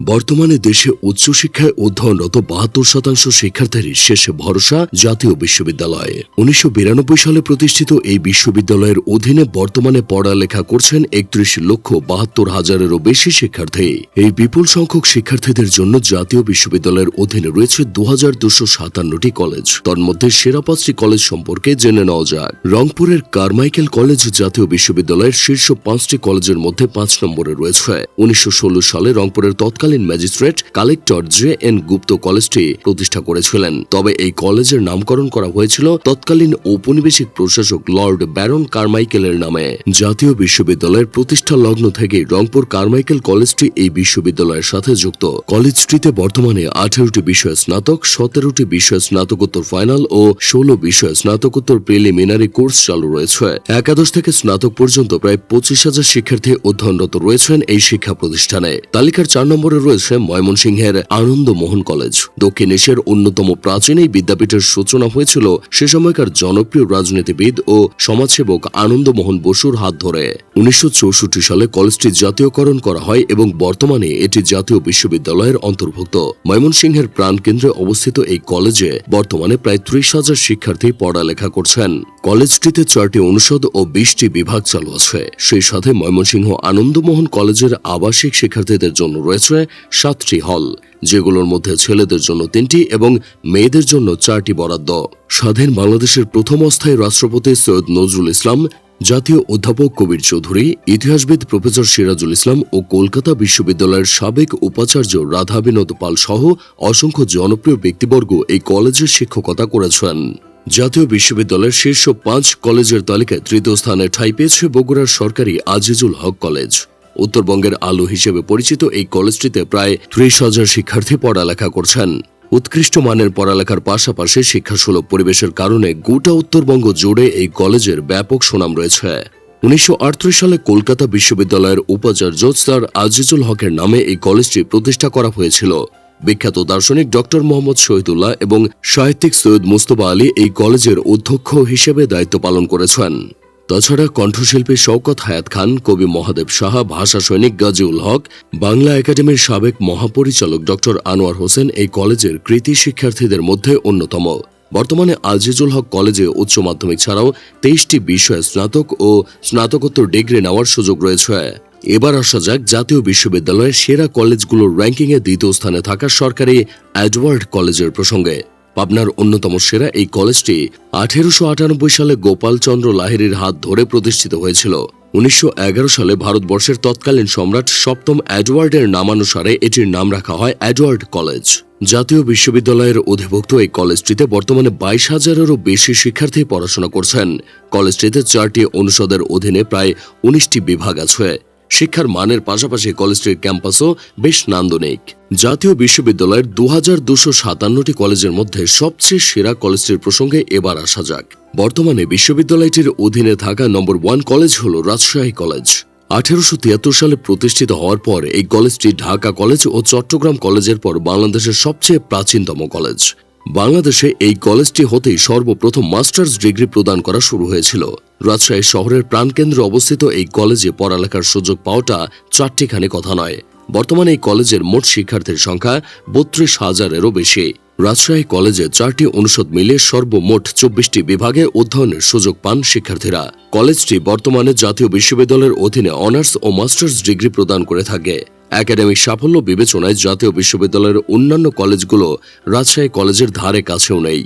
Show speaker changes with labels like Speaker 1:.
Speaker 1: বর্তমানে দেশে উচ্চশিক্ষায় অধ্যয়নরত বাহাত্তর শতাংশ শিক্ষার্থীর শেষ ভরসা জাতীয় বিশ্ববিদ্যালয়। উনিশশো সালে প্রতিষ্ঠিত এই বিশ্ববিদ্যালয়ের অধীনে বর্তমানে পড়ালেখা করছেন একত্রিশ লক্ষ বাহাত্তর হাজারেরও বেশি শিক্ষার্থী। এই বিপুল সংখ্যক শিক্ষার্থীদের জন্য জাতীয় বিশ্ববিদ্যালয়ের অধীনে রয়েছে দু হাজার দুশো সাতান্নটি কলেজ। তন্মধ্যে সেরা পাঁচটি কলেজ সম্পর্কে জেনে নেওয়া যাক। রংপুরের কারমাইকেল কলেজ জাতীয় বিশ্ববিদ্যালয়ের শীর্ষ পাঁচটি কলেজের মধ্যে পাঁচ নম্বরে রয়েছে। উনিশশো ষোলো সালে রংপুরের তৎকালীন magistrate collector J N Gupta কলেজটি প্রতিষ্ঠা করেছিলেন। তবে এই কলেজের নামকরণ করা হয়েছিল তৎকালীন ঔপনিবেশিক প্রশাসক লর্ড ব্যারন কারমাইকেলের নামে। জাতীয় বিশ্ববিদ্যালয়ের প্রতিষ্ঠা লগ্ন থেকে রংপুর কারমাইকেল কলেজটি এই বিশ্ববিদ্যালয়ের সাথে যুক্ত। কলেজটিতে বর্তমানে আঠারোটি বিষয়ে স্নাতক, সতেরোটি বিষয়ে স্নাতকোত্তর ফাইনাল ও ষোলো বিষয়ে স্নাতকোত্তর প্রিলিমিনারি কোর্স চালু রয়েছে। একাদশ থেকে স্নাতক পর্যন্ত প্রায় পঁচিশ হাজার শিক্ষার্থী অধ্যয়নরত রয়েছেন এই শিক্ষা প্রতিষ্ঠানে। তালিকার চার নম্বরে রয়েছে ময়মনসিংহের আনন্দমোহন কলেজ। দক্ষিণ এশিয়ার অন্যতম প্রাচীন এই বিদ্যাপীঠের সূচনা হয়েছিল সে সময়কার জনপ্রিয় রাজনীতিবিদ ও সমাজসেবক আনন্দমোহন বসুর হাত ধরে। উনিশশো চৌষট্টি সালে কলেজটি জাতীয়করণ করা হয় এবং বর্তমানে এটি জাতীয় বিশ্ববিদ্যালয়ের অন্তর্ভুক্ত। ময়মনসিংহের প্রাণকেন্দ্রে অবস্থিত এই কলেজে বর্তমানে প্রায় ত্রিশ হাজার শিক্ষার্থী পড়ালেখা করছেন। কলেজটিতে চারটি অনুষদ ও বিশটি বিভাগ চালু আছে। সেই সাথে ময়মনসিংহ আনন্দমোহন কলেজের আবাসিক শিক্ষার্থীদের জন্য রয়েছে সাতটি হল, যেগুলোর মধ্যে ছেলেদের জন্য তিনটি এবং মেয়েদের জন্য চারটি বরাদ্দ। স্বাধীন বাংলাদেশের প্রথম অস্থায়ী রাষ্ট্রপতি সৈয়দ নজরুল ইসলাম, জাতীয় অধ্যাপক কবির চৌধুরী, ইতিহাসবিদ প্রফেসর সিরাজুল ইসলাম ও কলকাতা বিশ্ববিদ্যালয়ের সাবেক উপাচার্য রাধা বিনোদ পাল সহ অসংখ্য জনপ্রিয় ব্যক্তিবর্গ এই কলেজের শিক্ষকতা করেছেন। জাতীয় বিশ্ববিদ্যালয়ের শীর্ষ পাঁচ কলেজের তালিকায় তৃতীয় স্থানে ঠাঁই পেয়েছে বগুড়ার সরকারি আজিজুল হক কলেজ। উত্তরবঙ্গের আলো হিসেবে পরিচিত এই কলেজটিতে প্রায় ত্রিশ হাজার শিক্ষার্থী পড়ালেখা করছেন। উৎকৃষ্ট মানের পড়ালেখার পাশাপাশি শিক্ষাসুলভ পরিবেশের কারণে গোটা উত্তরবঙ্গ জুড়ে এই কলেজের ব্যাপক সুনাম রয়েছে। উনিশশো আটত্রিশ সালে কলকাতা বিশ্ববিদ্যালয়ের উপাচার্য স্যার আজিজুল হকের নামে এই কলেজটি প্রতিষ্ঠা করা হয়েছিল। বিখ্যাত দার্শনিক ডক্টর মোহাম্মদ শহীদুল্লাহ এবং সাহিত্যিক সৈয়দ মুস্তফা আলী এই কলেজের অধ্যক্ষ হিসেবে দায়িত্ব পালন করেছেন। তাছাড়া কণ্ঠশিল্পী শওকত হায়াত খান, কবি মহাদেব সাহা, ভাষা সৈনিক গাজীউল হক, বাংলা একাডেমির সাবেক মহাপরিচালক ডক্টর আনোয়ার হোসেন এই কলেজের কৃতি শিক্ষার্থীদের মধ্যে অন্যতম। বর্তমানে আজিজুল হক কলেজে উচ্চ মাধ্যমিক ছাড়াও তেইশটি বিষয়ে স্নাতক ও স্নাতকোত্তর ডিগ্রি নেওয়ার সুযোগ রয়েছে। এবার আসা যাক জাতীয় বিশ্ববিদ্যালয়ের সেরা কলেজগুলোর র্যাঙ্কিংয়ে দ্বিতীয় স্থানে থাকা সরকারি অ্যাডওয়ার্ড কলেজের প্রসঙ্গে। পাবনার অন্যতম সেরা এই কলেজটি আঠেরোশো আটানব্বই সালে গোপাল চন্দ্র লাহিড়ির হাত ধরে প্রতিষ্ঠিত হয়েছিল। উনিশশো এগারো সালে ভারতবর্ষের তৎকালীন সম্রাট সপ্তম অ্যাডওয়ার্ডের নামানুসারে এটির নাম রাখা হয় অ্যাডওয়ার্ড কলেজ। জাতীয় বিশ্ববিদ্যালয়ের অধিভুক্ত এই কলেজটিতে বর্তমানে বাইশ হাজারেরও বেশি শিক্ষার্থী পড়াশোনা করছেন। কলেজটিতে চারটি অনুষদের অধীনে প্রায় উনিশটি বিভাগ আছে। শিক্ষার মানের পাশাপাশি কলেজটির ক্যাম্পাসও বেশ নান্দনিক। জাতীয় বিশ্ববিদ্যালয়ের দু হাজার দুশো সাতান্নটি কলেজের মধ্যে সবচেয়ে সেরা কলেজটির প্রসঙ্গে এবার আসা যাক। বর্তমানে বিশ্ববিদ্যালয়টির অধীনে থাকা নম্বর ওয়ান কলেজ হল রাজশাহী কলেজ। আঠেরোশো তিয়াত্তর সালে প্রতিষ্ঠিত হওয়ার পর এই কলেজটি ঢাকা কলেজ ও চট্টগ্রাম কলেজের পর বাংলাদেশের সবচেয়ে প্রাচীনতম কলেজ। বাংলাদেশে এই কলেজটি হতেই সর্বপ্রথম মাস্টার্স ডিগ্রি প্রদান করা শুরু হয়েছিল। রাজশাহী শহরের প্রাণকেন্দ্রে অবস্থিত এই কলেজে পড়ালেখার সুযোগ পাওয়াটা চারটিখানি কথা নয়। বর্তমানে এই কলেজের মোট শিক্ষার্থীর সংখ্যা বত্রিশ হাজারেরও বেশি। রাজশাহী কলেজে চারটি অনুষদ মিলে সর্বমোট চব্বিশটি বিভাগে অধ্যয়নের সুযোগ পান শিক্ষার্থীরা। কলেজটি বর্তমানে জাতীয় বিশ্ববিদ্যালয়ের অধীনে অনার্স ও মাস্টার্স ডিগ্রি প্রদান করে থাকে। একাডেমিক সাফল্য বিবেচনায় জাতীয় বিশ্ববিদ্যালয়ের অন্যান্য কলেজগুলো রাজশাহী কলেজের ধারে কাছেও নেই।